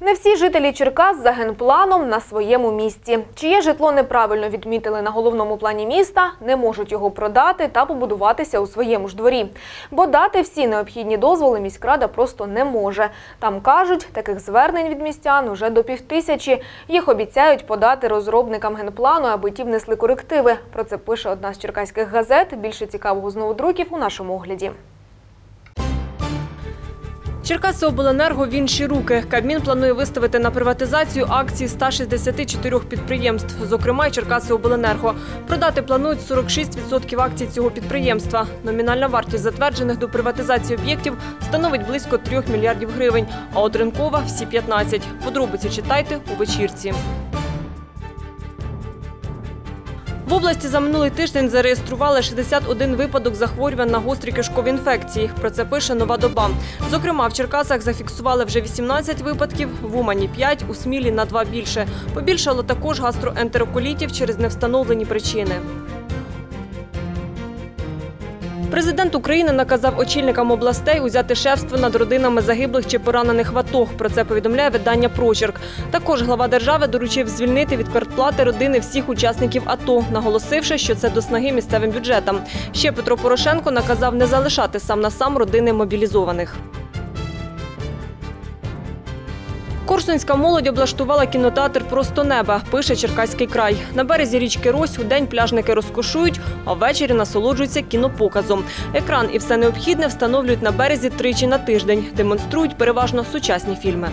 Не всі жителі Черкас за генпланом на своєму місці. Чиє житло неправильно відмітили на головному плані міста, не можуть його продати та побудуватися у своєму ж дворі. Бо дати всі необхідні дозволи міськрада просто не може. Там кажуть, таких звернень від містян уже до півтисячі. Їх обіцяють подати розробникам генплану, аби ті внесли корективи. Про це пише одна з черкаських газет. Більше цікавого з новодруків у нашому огляді. Черкасиобленерго в інші руки. Кабмін планує виставити на приватизацію акції 164 підприємств, зокрема й Черкасиобленерго. Продати планують 46% акцій цього підприємства. Номінальна вартість затверджених до приватизації об'єктів становить близько 3 мільярдів гривень, а от ринкова – всі 15. Подробиці читайте у вечірці. В області за минулий тиждень зареєстрували 61 випадок захворювань на гострі кишкові інфекції. Про це пише «Нова доба». Зокрема, в Черкасах зафіксували вже 18 випадків, в Умані – 5, у Смілі – на 2 більше. Побільшало також гастроентероколітів через невстановлені причини. Президент України наказав очільникам областей узяти шефство над родинами загиблих чи поранених в АТО. Про це повідомляє видання «Прочерк». Також глава держави доручив звільнити від квартплати родини всіх учасників АТО, наголосивши, що це до снаги місцевим бюджетам. Ще Петро Порошенко наказав не залишати сам на сам родини мобілізованих. Корсунська молодь облаштувала кінотеатр Просто неба, пише Черкаський край. На березі річки Рось у день пляжники розкошують, а ввечері насолоджуються кінопоказом. Екран і все необхідне встановлюють на березі тричі на тиждень. Демонструють переважно сучасні фільми.